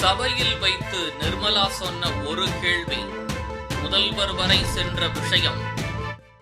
சபையில் வைத்து நிர்மலா சொன்ன ஒரு கேள்வி முதல்வர் வரை சென்ற விஷயம்.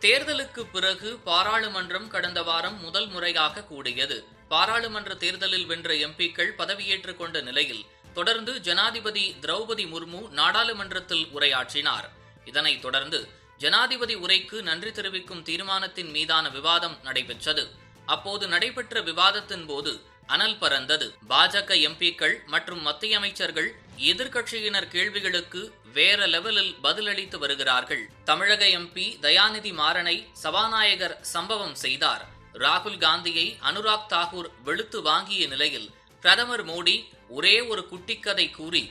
தேர்தலுக்கு பிறகு பாராளுமன்றம் கடந்த வாரம் முதல் முறையாக கூடியது. பாராளுமன்ற தேர்தலில் வென்ற எம்பிக்கள் பதவியேற்றுக் கொண்ட நிலையில் தொடர்ந்து ஜனாதிபதி திரௌபதி முர்மு நாடாளுமன்றத்தில் உரையாற்றினார். இதனைத் தொடர்ந்து ஜனாதிபதி உரைக்கு நன்றி தெரிவிக்கும் தீர்மானத்தின் மீதான விவாதம் நடைபெற்றது. அப்போது நடைபெற்ற விவாதத்தின் போது அனல் பறந்தது. பாஜக எம்பிக்கள் மற்றும் மத்திய அமைச்சர்கள் எதிர்கட்சியினர் கேள்விகளுக்கு வேற லெவலில் பதிலளித்து வருகிறார்கள். தமிழக எம்பி தயாநிதி மாறனை சபாநாயகர் சம்பவம் செய்தார். ராகுல் காந்தியை அனுராக் தாகூர் வெளுத்து வாங்கிய நிலையில் பிரதமர் மோடி ஒரே ஒரு குட்டிக்கதை கூறி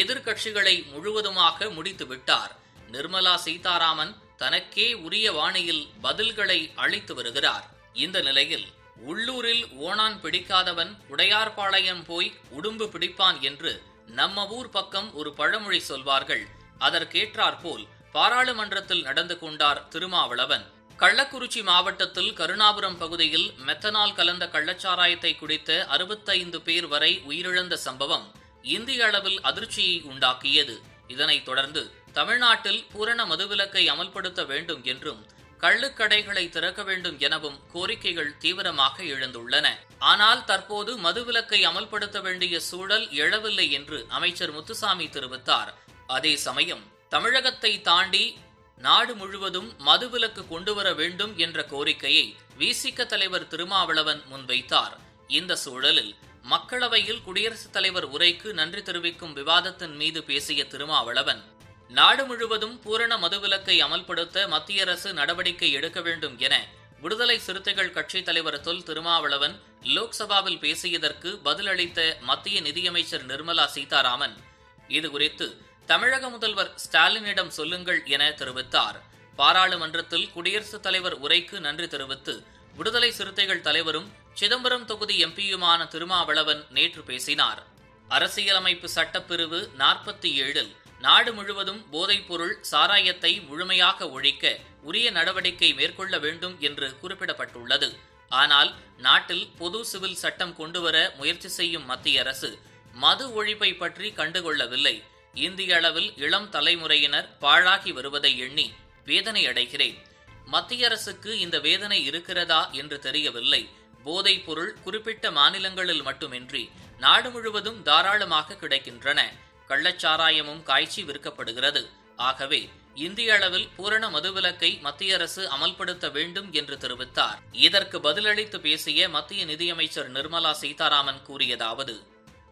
எதிர்கட்சிகளை முழுவதுமாக முடித்து விட்டார். நிர்மலா சீதாராமன் தனக்கே உரிய வாணியில் பதில்களை அளித்து வருகிறார். இந்த நிலையில் உள்ளூரில் ஓணான் பிடிக்காதவன் உடையார்பாளையம் போய் உடும்பு பிடிப்பான் என்று நம்ம ஊர் பக்கம் ஒரு பழமொழி சொல்வார்கள். அதற்கேற்றாற்போல் பாராளுமன்றத்தில் நடந்து கொண்டார் திருமாவளவன். கள்ளக்குறிச்சி மாவட்டத்தில் கருணாபுரம் பகுதியில் மெத்தனால் கலந்த கள்ளச்சாராயத்தை குடித்த அறுபத்தைந்து பேர் வரை உயிரிழந்த சம்பவம் இந்திய அளவில் அதிர்ச்சியை உண்டாக்கியது. இதனைத் தொடர்ந்து தமிழ்நாட்டில் பூரண மதுவிலக்கை அமல்படுத்த வேண்டும் என்றும் கள்ளுக்கடைகளை திறக்க வேண்டும் எனவும் கோரிக்கைகள் தீவிரமாக எழுந்துள்ளன. ஆனால் தற்போது மதுவிலக்கை அமல்படுத்த வேண்டிய சூழல் எழவில்லை என்று அமைச்சர் முத்துசாமி தெரிவித்தார். அதே சமயம் தமிழகத்தை தாண்டி நாடு முழுவதும் மதுவிலக்கு கொண்டுவர வேண்டும் என்ற கோரிக்கையை விசிக தலைவர் திருமாவளவன் முன்வைத்தார். இந்த சூழலில் மக்களவையில் குடியரசுத் தலைவர் உரைக்கு நன்றி தெரிவிக்கும் விவாதத்தின் மீது பேசிய திருமாவளவன் நாடு முழுவதும் பூரண மதுவிலக்கை அமல்படுத்த மத்திய அரசு நடவடிக்கை எடுக்க வேண்டும் என விடுதலை சிறுத்தைகள் கட்சித் தலைவர் தொல் திருமாவளவன் லோக்சபாவில் பேசியதற்கு பதிலளித்த மத்திய நிதியமைச்சர் நிர்மலா சீதாராமன். இதுகுறித்து தமிழக முதல்வர் ஸ்டாலினிடம் சொல்லுங்கள் என தெரிவித்தார். பாராளுமன்றத்தில் குடியரசுத் தலைவர் உரைக்கு நன்றி தெரிவித்து விடுதலை சிறுத்தைகள் தலைவரும் சிதம்பரம் தொகுதி எம்பியுமான திருமாவளவன் நேற்று பேசினார். அரசியலமைப்பு சட்டப்பிரிவு நாற்பத்தி ஏழில் நாடு முழுவதும் போதைப்பொருள் சாராயத்தை முழுமையாக ஒழிக்க உரிய நடவடிக்கை மேற்கொள்ள வேண்டும் என்று குறிப்பிடப்பட்டுள்ளது. ஆனால் நாட்டில் பொது சிவில் சட்டம் கொண்டுவர முயற்சி செய்யும் மத்திய அரசு மது ஒழிப்பை பற்றி கண்டுகொள்ளவில்லை. இந்திய அளவில் இளம் தலைமுறையினர் பாழாகி வருவதை எண்ணி வேதனை அடைகிறேன். மத்திய அரசுக்கு இந்த வேதனை இருக்கிறதா என்று தெரியவில்லை. போதைப் பொருள் குறிப்பிட்ட மாநிலங்களில் மட்டுமின்றி நாடு முழுவதும் தாராளமாக கிடைக்கின்றன. கள்ளச்சாராயமும் காய்ச்சி விற்கப்படுகிறது. ஆகவே இந்திய அளவில் பூரண மதுவிலக்கை மத்திய அரசு அமல்படுத்த வேண்டும் என்று தெரிவித்தார். இதற்கு பதிலளித்து பேசிய மத்திய நிதியமைச்சர் நிர்மலா சீதாராமன் கூறியதாவது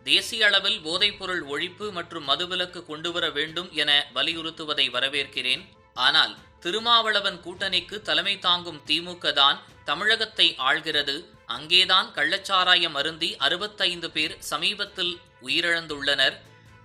தேசிய அளவில் போதைப்பொருள் ஒழிப்பு மற்றும் மதுவிலக்கு கொண்டுவர வேண்டும் என வலியுறுத்துவதை வரவேற்கிறேன். ஆனால் திருமாவளவன் கூட்டணிக்கு தலைமை தாங்கும் திமுக தான் தமிழகத்தை ஆள்கிறது. அங்கேதான் கள்ளச்சாராயம் அருந்தி அறுபத்தைந்து பேர் சமீபத்தில் உயிரிழந்துள்ளனர்.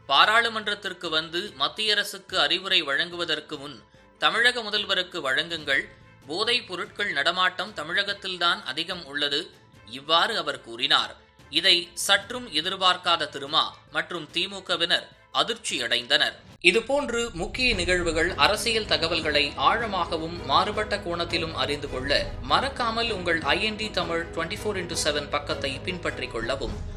பாராளுமன்றத்திற்கு வந்து மத்திய அரசுக்கு அறிவுரை வழங்குவதற்கு முன் தமிழக முதல்வருக்கு வழங்குங்கள். போதைப் பொருட்கள் நடமாட்டம் தமிழகத்தில்தான் அதிகம் உள்ளது இவ்வாறு அவர் கூறினார். இதை சற்றும் எதிர்பார்க்காத திருமா மற்றும் திமுகவினர் அதிர்ச்சியடைந்தனர் இதுபோன்று முக்கிய நிகழ்வுகள் அரசியல் தகவல்களை ஆழமாகவும் மாறுபட்ட கோணத்திலும் அறிந்து கொள்ள மறக்காமல் உங்கள் IND Tamil twenty four into seven பக்கத்தை பின்பற்றிக் கொள்ளவும்.